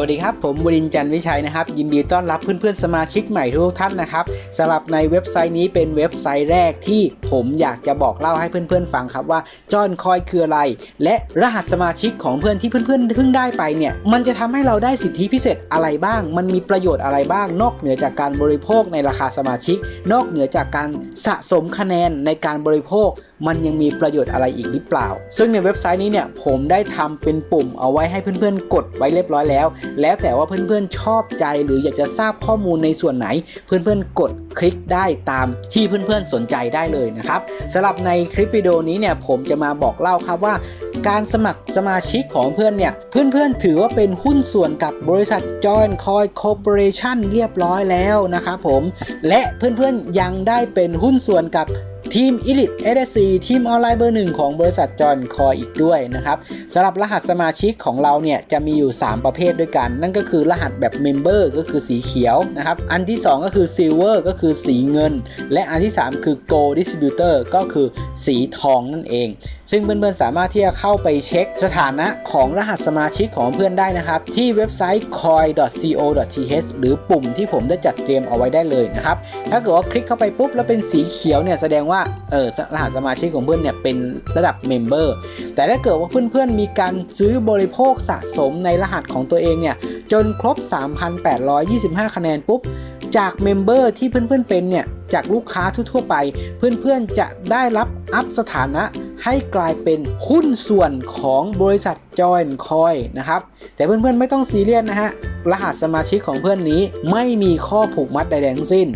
วัสดีครับ ผมวรินทร์จันทร์วิชัยนะครับ ยินดีต้อนรับเพื่อนๆสมาชิกใหม่ทุกท่านนะครับสำหรับในเว็บไซต์นี้เป็นเว็บไซต์แรกที่ผมอยากจะบอกเล่าให้เพื่อนๆฟังครับว่าจอนคอยคืออะไร และรหัสสมาชิกของเพื่อนที่เพื่อนๆเพิ่งได้ไปเนี่ยมันจะทำให้เราได้สิทธิพิเศษอะไรบ้าง มันมีประโยชน์อะไรบ้าง นอกเหนือจากการบริโภคในราคาสมาชิก นอกเหนือจากการสะสมคะแนนในการบริโภค มันยังมีประโยชน์อะไรอีกหรือเปล่า ซึ่งในเว็บไซต์นี้เนี่ยผมได้ทำเป็นปุ่มเอาไว้ให้เพื่อนๆ กดไว้เรียบร้อยแล้ว แล้วแต่ว่าเพื่อนๆชอบใจหรืออยากจะทราบข้อมูลในส่วนไหน เพื่อนๆกดคลิกได้ตามที่เพื่อนๆสนใจได้เลยนะครับสำหรับในคลิปวิดีโอนี้เนี่ยผมจะมาบอกเล่าครับว่า การสมัครสมาชิกของเพื่อนเนี่ยเพื่อนๆถือว่าเป็นหุ้นส่วนกับบริษัท Join Coin Corporation เรียบร้อยแล้วนะครับผมและเพื่อนๆยังได้เป็นหุ้นส่วนกับ ทีม Elite SSC ทีมออนไลน์เบอร์หนึ่งของบริษัทจอนคอยอีกด้วยนะครับสำหรับรหัสสมาชิกของเราเนี่ยจะมีอยู่ 3 ประเภทด้วยกัน นั่นก็คือรหัสแบบ Member ก็คือสีเขียวนะครับ อันที่ 2 ก็คือ Silver ก็คือสีเงิน และอันที่ 3 คือ Gold Distributor ก็คือสีทองนั่นเอง ซึ่งเพื่อนๆสามารถที่จะเข้าไปเช็คสถานะของรหัสสมาชิกของเพื่อนได้นะครับที่เว็บไซต์ coin.co.th หรือปุ่มที่ผมได้จัดเตรียมเอาไว้ได้เลยนะครับถ้าเกิดว่าคลิกเข้าไปปุ๊บแล้วเป็นสีเขียวเนี่ยแสดงว่าเออรหัสสมาชิกของเพื่อนเนี่ยเป็นระดับเมมเบอร์แต่ถ้าเกิดว่าเพื่อนๆมีการซื้อบริโภคสะสมในรหัสของตัวเองเนี่ยจนครบ 3,825 คะแนนปุ๊บจากเมมเบอร์ที่เพื่อนๆเป็นเนี่ย จากลูกค้าทั่วๆไป เพื่อนๆจะได้รับอัพสถานะให้กลายเป็นหุ้นส่วนของบริษัทจอยคอยนะครับ แต่เพื่อนๆไม่ต้องซีเรียสนะฮะ รหัสสมาชิกของเพื่อนนี้ไม่มีข้อผูกมัดใดๆทั้งสิ้น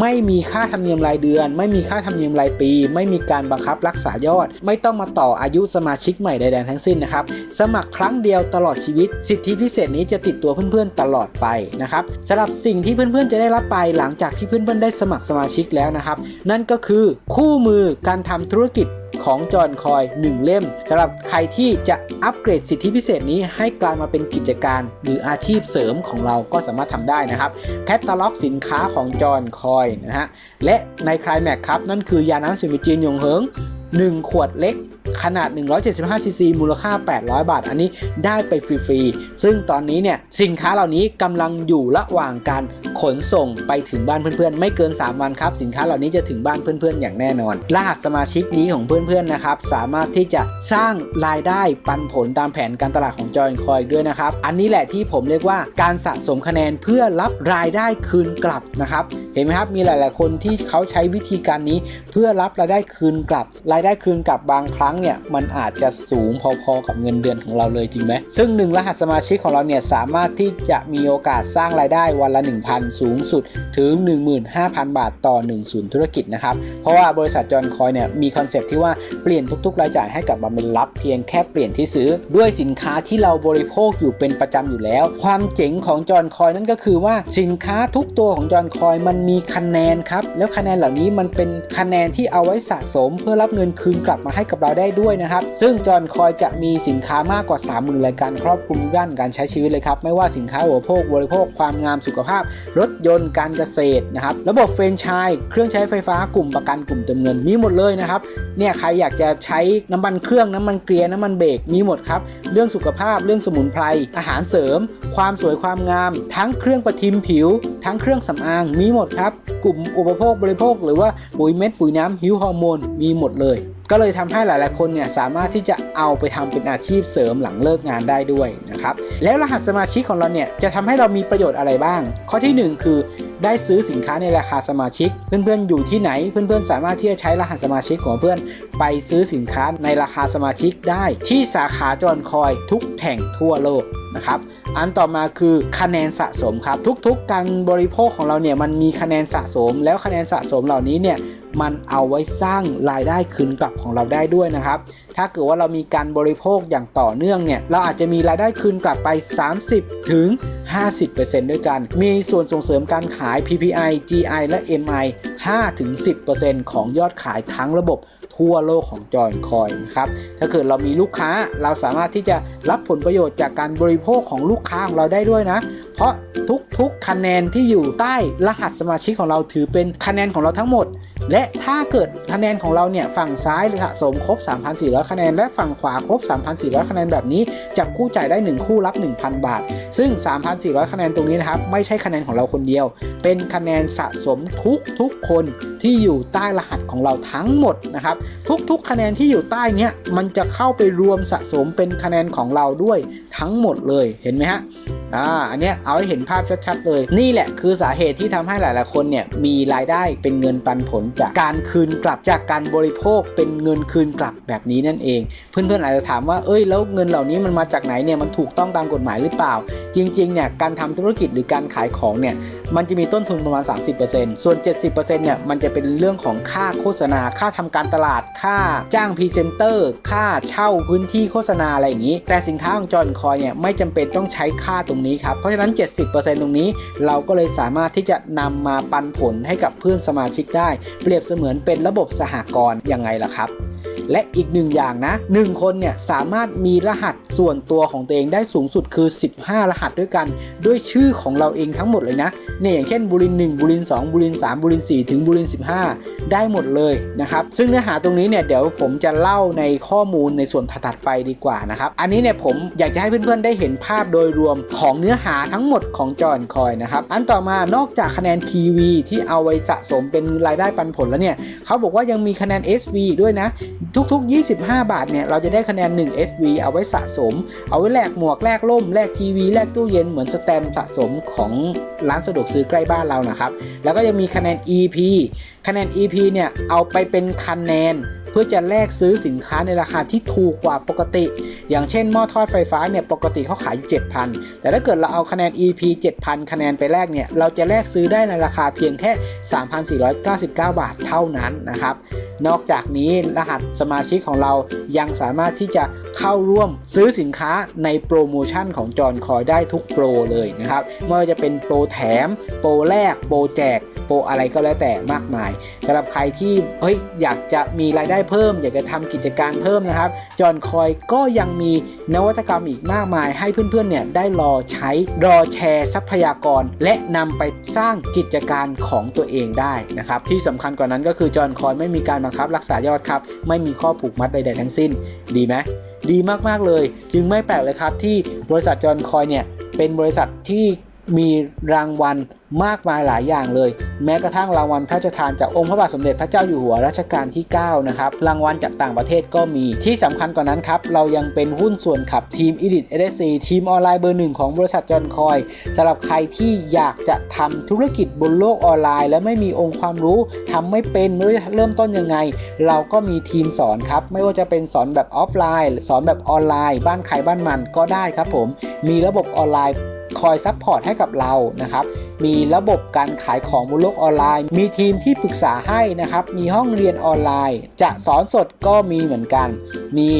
ไม่มีค่าธรรมเนียมรายเดือน ไม่มีค่าธรรมเนียมรายปี ไม่มีการบังคับรักษายอด ไม่ต้องมาต่ออายุสมาชิกใหม่ใดๆทั้งสิ้นนะครับ สมัครครั้งเดียวตลอดชีวิต สิทธิพิเศษนี้จะติดตัวเพื่อนๆตลอดไปนะครับสำหรับสิ่งที่เพื่อนๆจะได้รับไปหลังจากที่เพื่อนๆได้สมัครสมาชิกแล้วนะครับ นั่นก็คือคู่มือการทำธุรกิจของจอนคอย 1 เล่มสำหรับใครที่จะอัปเกรดสิทธิพิเศษนี้ให้กลายมาเป็นกิจการ หรืออาชีพเสริมของเราก็สามารถทำได้นะครับแคตตาล็อกสินค้าของจอนคอยนะฮะและในคลายแม็กครับ นั่นคือยาน้ำสมิจีนยงเฮิง 1 ขวดเล็ก ขนาด 175 ซีซี มูลค่า 800 บาท อันนี้ได้ไปฟรีๆ ซึ่งตอนนี้เนี่ยสินค้าเหล่านี้กำลังอยู่ระหว่างการขนส่งไปถึงบ้านเพื่อนๆ ไม่เกิน 3 วันครับ สินค้าเหล่านี้จะถึงบ้านเพื่อนๆ อย่างแน่นอน รหัสสมาชิกนี้ของเพื่อนๆ นะครับ สามารถที่จะสร้างรายได้ปันผลตามแผนการตลาดของจอยคอยด้วยนะครับ อันนี้แหละที่ผมเรียกว่าการสะสมคะแนนเพื่อรับรายได้คืนกลับนะครับ เห็นไหมครับ มีหลาย ๆ คนที่เขาใช้วิธีการนี้เพื่อรับรายได้คืนกลับ รายได้คืนกลับบางครั้งเนี่ยมันอาจจะสูงพอๆกับเงินเดือนของเราเลยจริงไหมซึ่งหนึ่งรหัสสมาชิกของเราเนี่ยสามารถที่จะมีโอกาสสร้างรายได้วันละ 1,000 สูงสุดถึง 15,000 บาทต่อ1ศูนย์ธุรกิจนะครับเพราะว่าบริษัทจอนคอยเนี่ยมีคอนเซปต์ที่ว่าเปลี่ยนทุกๆ รายจ่ายให้กับมาเป็นรับเพียงแค่เปลี่ยนที่ซื้อด้วยสินค้าที่เราบริโภคอยู่เป็นประจำอยู่แล้ว ความเจ๋งของจอนคอยนั่นก็คือว่าสินค้าทุกตัวของจอนคอยมันมีคะแนนครับแล้วคะแนนเหล่านี้มันเป็นคะแนนที่เอาไว้สะสม เพื่อรับเงินคืนกลับมาให้กับเราได้ด้วยนะครับ ซึ่งจอนคอยจะมีสินค้ามากกว่า 30,000รายการครอบคลุมด้านการใช้ชีวิตเลยครับ ไม่ว่าสินค้าอุปโภคบริโภค ความงามสุขภาพ รถยนต์การเกษตรนะครับ ระบบเฟรนไชส์เครื่องใช้ไฟฟ้ากลุ่มประกันกลุ่มเติมเงินมีหมดเลยนะครับ เนี่ยใครอยากจะใช้น้ำมันเครื่องน้ำมันเกลียน้ำมันเบรกมีหมดครับ เรื่องสุขภาพเรื่องสมุนไพรอาหารเสริม ความสวยความงาม ทั้งเครื่องประทิมผิว ทั้งเครื่องสำอางมีหมดครับ กลุ่มอุปโภคบริโภค หรือว่าปุ๋ยเม็ดปุ๋ยน้ำฮิวฮอร์โมนมีหมดเลยก็เลยทำให้หลาย ๆ คนเนี่ยสามารถที่จะเอาไปทำเป็นอาชีพเสริมหลังเลิกงานได้ด้วยนะครับแล้วรหัสสมาชิกของเราเนี่ยจะทำให้เรามีประโยชน์อะไรบ้าง ข้อที่ 1 คือได้ซื้อสินค้าในราคาสมาชิก เพื่อน ๆ อยู่ที่ไหน เพื่อน ๆ สามารถที่จะใช้รหัสสมาชิกของเพื่อนไปซื้อสินค้าในราคาสมาชิกได้ที่สาขาจอนคอยทุกแห่งทั่วโลกนะครับอันต่อมาคือคะแนนสะสมครับทุก ๆ การบริโภคของเราเนี่ยมันมีคะแนนสะสม แล้วคะแนนสะสมเหล่านี้เนี่ย มันเอาไว้สร้างรายได้คืนกลับของเราได้ด้วยนะครับ ถ้าเกิดว่าเรามีการบริโภคอย่างต่อเนื่องเนี่ย เราอาจจะมีรายได้คืนกลับไป 30 ถึง 50%ด้วยกัน มีส่วนส่งเสริมการขาย PPI GI และ MI 5-10%ของยอดขายทั้งระบบ ทั่วโลกของจอยคอยนะครับ ถ้าเกิดเรามีลูกค้าเราสามารถที่จะรับผลประโยชน์จากการบริโภคของลูกค้าของเราได้ด้วยนะ เพราะทุกๆคะแนนที่อยู่ใต้รหัสสมาชิกของเราถือเป็นคะแนนของเราทั้งหมด และถ้าเกิดคะแนนของเราเนี่ยฝั่งซ้ายสะสมครบ 3,400 คะแนน และฝั่งขวาครบ 3,400 คะแนนแบบนี้จับคู่จ่ายได้ 1 คู่รับ 1,000 บาท ซึ่ง 3,400 คะแนนตรงนี้นะครับไม่ใช่คะแนนของเราคนเดียว เป็นคะแนนสะสมทุกทุกๆคนที่อยู่ใต้รหัสของเราทั้งหมดนะครับทุกๆ คะแนนที่อยู่ใต้เนี้ยมันจะเข้าไปรวมสะสมเป็นคะแนนของเราด้วยทั้งหมดเลยเห็นไหมฮะ อ่าอันเนี้ยเอาให้เห็นภาพชัดๆเลย นี่แหละคือสาเหตุที่ทำให้หลายๆคนเนี่ยมีรายได้เป็นเงินปันผลจากการคืนกลับจากการบริโภคเป็นเงินคืนกลับแบบนี้นั่นเอง เพื่อนๆอาจจะถามว่าเอ้ยแล้วเงินเหล่านี้มันมาจากไหนเนี่ยมันถูกต้องตามกฎหมายหรือเปล่า จริงๆเนี่ยการทำธุรกิจหรือการขายของเนี่ยมันจะมีต้นทุนประมาณ 30%ส่วน 70%เนี่ยมันจะเป็นเรื่องของค่าโฆษณา ค่าทำการตลาด ค่าจ้างพรีเซนเตอร์ ค่าเช่าพื้นที่โฆษณาอะไรอย่างนี้ แต่สินค้าของจอห์นคอยเนี่ยไม่จำเป็นต้องใช้ค่าตรงนี้ครับ เพราะฉะนั้น 70%ตรงนี้เราก็เลยสามารถที่จะนำมาปันผลให้กับเพื่อนสมาชิกได้ เปรียบเสมือนเป็นระบบสหกรณ์ยังไงล่ะครับ และอีกหนึ่งอย่างนะ 1 คนเนี่ยสามารถมีรหัสส่วนตัวของตัวเองได้สูงสุดคือ 15 รหัสด้วยกัน ด้วยชื่อของเราเองทั้งหมดเลยนะเนี่ยอย่างเช่นบุริน 1 บุริน 2 บุริน 3 บุริน 4 ถึงบุริน 15 ได้หมดเลยนะครับ ซึ่งเนื้อหาตรงนี้เนี่ยเดี๋ยวผมจะเล่าในข้อมูลในส่วนถัดไปดีกว่านะครับ อันนี้เนี่ยผมอยากจะให้เพื่อนๆได้เห็นภาพโดยรวมของเนื้อหาทั้งหมดของจอห์นคอยนะครับ อันต่อมานอกจากคะแนน PV ที่เอาไว้สะสมเป็นรายได้ปันผลแล้วเนี่ยเขาบอกว่ายังมีคะแนน SV อีด้วยนะทุกๆ 25 บาทเนี่ยเราจะได้คะแนน 1 SV เอาไว้สะสม เอาไว้แลกหมวกแลกล่มแลกทีวีแลกตู้เย็นเหมือนสแตมสะสมของร้านสะดวกซื้อใกล้บ้านเรานะครับ แล้วก็ยังมีคะแนน EP คะแนน EP เนี่ยเอาไปเป็นคะแนน พื่อจะแลกซื้อสินค้าในราคาที่ถูกกว่าปกติ อย่างเช่นหม้อทอดไฟฟ้าเนี่ยปกติเขาขายอยู่7,000 แต่ถ้าเกิดเราเอาคะแนน EP 7,000 คะแนนไปแลกเนี่ยเราจะแลกซื้อได้ในราคาเพียงแค่ 3,499 บาทเท่านั้นนะครับ นอกจากนี้รหัสสมาชิกของเรายังสามารถที่จะเข้าร่วมซื้อสินค้าในโปรโมชั่นของจอห์นคอยได้ทุกโปรเลยนะครับไม่ว่าจะเป็นโปรแถม โปรแรกโปรแจก โปรอะไรก็แล้วแต่มากมายสำหรับใครที่เฮ้ยอยากจะมีรายได้เพิ่ม อยากจะทำกิจการเพิ่มนะครับ จอห์นคอยก็ยังมีนวัตกรรมอีกมากมาย ให้เพื่อนๆเนี่ยได้รอใช้รอแชร์ทรัพยากร และนำไปสร้างกิจการของตัวเองได้นะครับ ที่สำคัญกว่านั้นก็คือจอห์นคอยไม่มีการบังคับรักษายอดครับ ไม่มีข้อผูกมัดใดๆทั้งสิ้น ดีไหมดีมากๆเลย จึงไม่แปลกเลยครับที่บริษัทจอห์นคอยเนี่ยเป็นบริษัทที่ มีรางวัลมากมายหลายอย่างเลย แม้กระทั่งรางวัลพระราชทานจากองค์พระบาทสมเด็จพระเจ้าอยู่หัวรัชกาลที่ 9 นะครับ รางวัลจากต่างประเทศก็มีที่สำคัญกว่านั้นครับ เรายังเป็นหุ้นส่วนขับทีม e d i t SSC ทีมออนไลน์เบอร์หนึ่งของบริษัทจอนคอยสำหรับใครที่อยากจะทำธุรกิจบนโลกออนไลน์ และไม่มีองค์ความรู้ทำไม่เป็นไม่รู้จะเริ่มต้นยังไง เราก็มีทีมสอนครับไม่ว่าจะเป็นสอนแบบออฟไลน์ สอนแบบออนไลน์ บ้านใครบ้านมันก็ได้ครับผมมีระบบออนไลน์ คอยซัพพอร์ตให้กับเรานะครับ มีระบบการขายของบนโลกออนไลน์ มีทีมที่ปรึกษาให้นะครับ มีห้องเรียนออนไลน์ จะสอนสดก็มีเหมือนกัน มี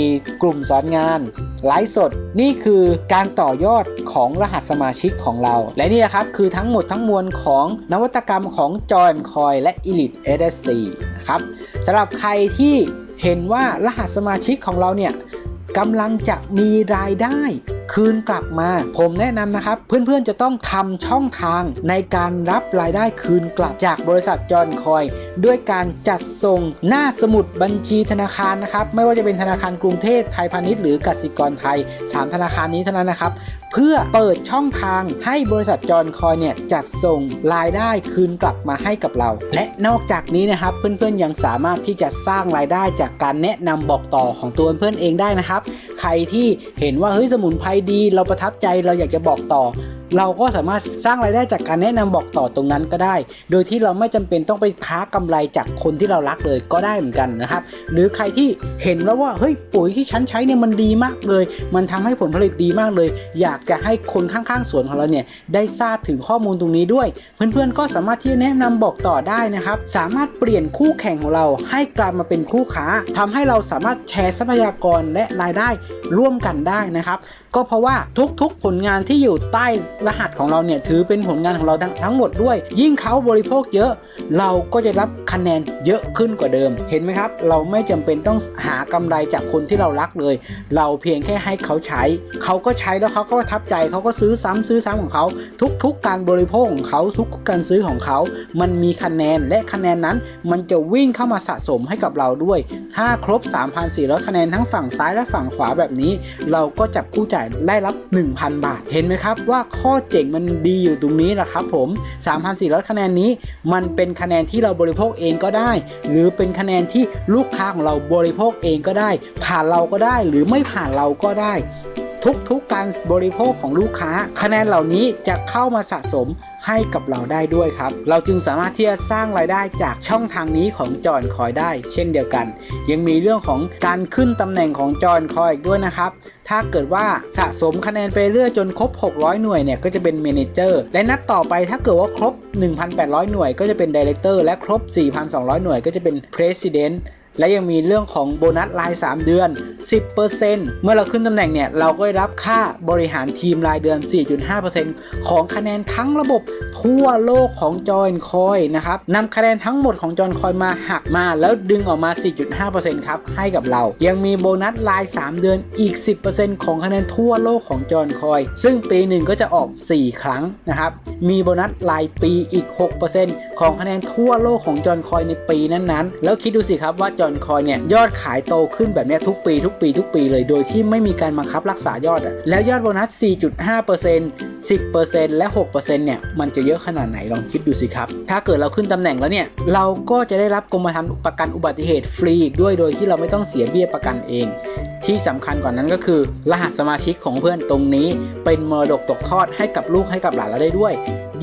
กลุ่มสอนงานไลฟ์สด นี่คือการต่อยอดของรหัสสมาชิกของเรา และนี่แหละครับคือทั้งหมดทั้งมวลของนวัตกรรมของจอ n คอยและ Elite SSC นะครับสำหรับใครที่เห็นว่ารหัสสมาชิกของเราเนี่ย กำลังจะมีรายได้ คืนกลับมา ผมแนะนำนะครับ เพื่อนๆจะต้องทำช่องทางในการรับรายได้คืนกลับจากบริษัทจอนคอย ด้วยการจัดส่งหน้าสมุดบัญชีธนาคารนะครับ ไม่ว่าจะเป็นธนาคารกรุงเทพไทยพาณิชย์หรือกสิกรไทย 3 ธนาคารนี้เท่านั้นนะครับ เพื่อเปิดช่องทางให้บริษัทจอนคอยเนี่ยจัดส่งรายได้คืนกลับมาให้กับเรา และนอกจากนี้นะครับ เพื่อนๆยังสามารถที่จะสร้างรายได้จากการแนะนำบอกต่อของตัวเพื่อนเองได้นะครับใครที่เห็นว่าเฮ้ยสมุนไพรดี เราประทับใจเราอยากจะบอกต่อ เราก็สามารถสร้างรายได้จากการแนะนำบอกต่อตรงนั้นก็ได้ โดยที่เราไม่จำเป็นต้องไปค้ากำไรจากคนที่เรารักเลยก็ได้เหมือนกันนะครับ หรือใครที่เห็นแล้วว่าเฮ้ยปุ๋ยที่ฉันใช้เนี่ยมันดีมากเลย มันทำให้ผลผลิตดีมากเลย อยากจะให้คนข้างๆสวนของเราเนี่ยได้ทราบถึงข้อมูลตรงนี้ด้วย เพื่อนๆก็สามารถที่จะแนะนำบอกต่อได้นะครับ สามารถเปลี่ยนคู่แข่งของเราให้กลายมาเป็นคู่ค้าทำให้เราสามารถแชร์ทรัพยากรและรายได้ร่วมกันได้นะครับ ก็เพราะว่าทุกๆ ผลงานที่อยู่ใต้รหัสของเราเนี่ยถือเป็นผลงานของเราทั้งหมดด้วย ยิ่งเขาบริโภคเยอะ เราก็จะรับคะแนนเยอะขึ้นกว่าเดิม เห็นไหมครับ เราไม่จำเป็นต้องหากำไรจากคนที่เรารักเลย เราเพียงแค่ให้เขาใช้ เขาก็ใช้แล้วเขาก็ทับใจเขาก็ซื้อซ้ำซื้อซ้ำของเขา ทุก ๆ การบริโภคของเขาทุกการซื้อของเขา มันมีคะแนนและคะแนนนั้น มันจะวิ่งเข้ามาสะสมให้กับเราด้วย ถ้าครบ 3,400 คะแนนทั้งฝั่งซ้ายและฝั่งขวาแบบนี้ เราก็จับคู่จ่ายได้รับ 1,000 บาท เห็นไหมครับว่าข้อเจ๋งมันดีอยู่ตรงนี้แหละครับผม 3,400 คะแนนนี้ มันเป็นคะแนนที่เราบริโภคเองก็ได้ หรือเป็นคะแนนที่ลูกค้าของเราบริโภคเองก็ได้ ผ่านเราก็ได้หรือไม่ผ่านเราก็ได้ ทุกๆการบริโภคของลูกค้า คะแนนเหล่านี้จะเข้ามาสะสมให้กับเราได้ด้วยครับ เราจึงสามารถที่จะสร้างรายได้จากช่องทางนี้ของจอนคอยได้ เช่นเดียวกัน ยังมีเรื่องของการขึ้นตำแหน่งของจอนคอยอีกด้วยนะครับ ถ้าเกิดว่าสะสมคะแนนไปเรื่อยจนครบ 600 หน่วยเนี่ยก็จะเป็นเมเนเจอร์และนับต่อไปถ้าเกิดว่าครบ 1,800 หน่วยก็จะเป็นดีเลกเตอร์และครบ 4,200 หน่วยก็จะเป็น President และยังมีเรื่องของโบนัสราย 3 เดือน 10%เมื่อเราขึ้นตำแหน่งเนี่ย เราก็ได้รับค่าบริหารทีมรายเดือน 4.5%ของคะแนนทั้งระบบทั่วโลกของจอยคอยนะครับนำคะแนนทั้งหมดของจอยคอยมาหักมาแล้วดึงออกมา 4.5%ครับ ให้กับเรา ยังมีโบนัสราย 3 เดือนอีก 10%ของคะแนนทั่วโลกของจอยคอย ซึ่งปีหนึ่งก็จะออก 4 ครั้งนะครับ มีโบนัสรายปีอีก 6%ของคะแนนทั่วโลกของจอยคอยในปีนั้นๆ แล้วคิดดูสิครับว่าจอยคอยเนี่ยยอดขายโตขึ้นแบบนี้ทุกปีทุกปีทุกปีเลยโดยที่ไม่มีการบังคับรักษายอดอะแล้วยอดโบนัส 4.5% 10%และ 6%เนี่ยมันจะเยอะขนาดไหนลองคิดดูสิครับ ถ้าเกิดเราขึ้นตำแหน่งแล้วเนี่ยเราก็จะได้รับกรมธรรม์ประกันอุบัติเหตุฟรีอีกด้วยโดยที่เราไม่ต้องเสียเบี้ยประกันเอง ที่สำคัญกว่านั้นก็คือ รหัสสมาชิกของเพื่อนตรงนี้ เป็นมรดกตกทอดให้กับลูกให้กับหลานเราได้ด้วย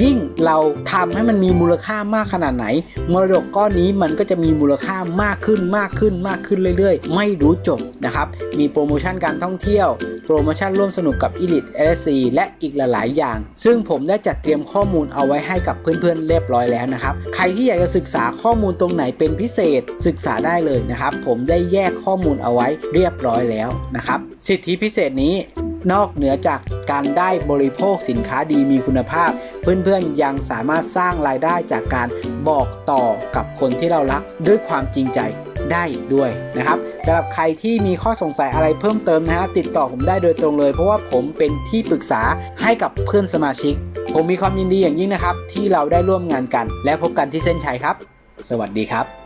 ยิ่งเราทำให้มันมีมูลค่ามากขนาดไหน มรดกก้อนนี้มันก็จะมีมูลค่ามากขึ้นมากขึ้นมากขึ้นเรื่อยๆ ไม่รู้จบนะครับ มีโปรโมชั่นการท่องเที่ยว โปรโมชั่นร่วมสนุกกับ Elite LSC และอีกหลายๆ อย่าง ซึ่งผมได้จัดเตรียมข้อมูลเอาไว้ให้กับเพื่อนๆ เรียบร้อยแล้วนะครับ ใครที่อยากจะศึกษาข้อมูลตรงไหนเป็นพิเศษศึกษาได้เลยนะครับ ผมได้แยกข้อมูลเอาไว้เรียบร้อยแล้วนะครับ สิทธิพิเศษนี้ นอกเหนือจากการได้บริโภคสินค้าดีมีคุณภาพ เพื่อนๆยังสามารถสร้างรายได้จากการบอกต่อกับคนที่เรารักด้วยความจริงใจได้อีกด้วยนะครับสำหรับใครที่มีข้อสงสัยอะไรเพิ่มเติมนะฮะติดต่อผมได้โดยตรงเลย เพราะว่าผมเป็นที่ปรึกษาให้กับเพื่อนสมาชิก ผมมีความยินดีอย่างยิ่งนะครับ ที่เราได้ร่วมงานกัน และพบกันที่เส้นชัยครับ สวัสดีครับ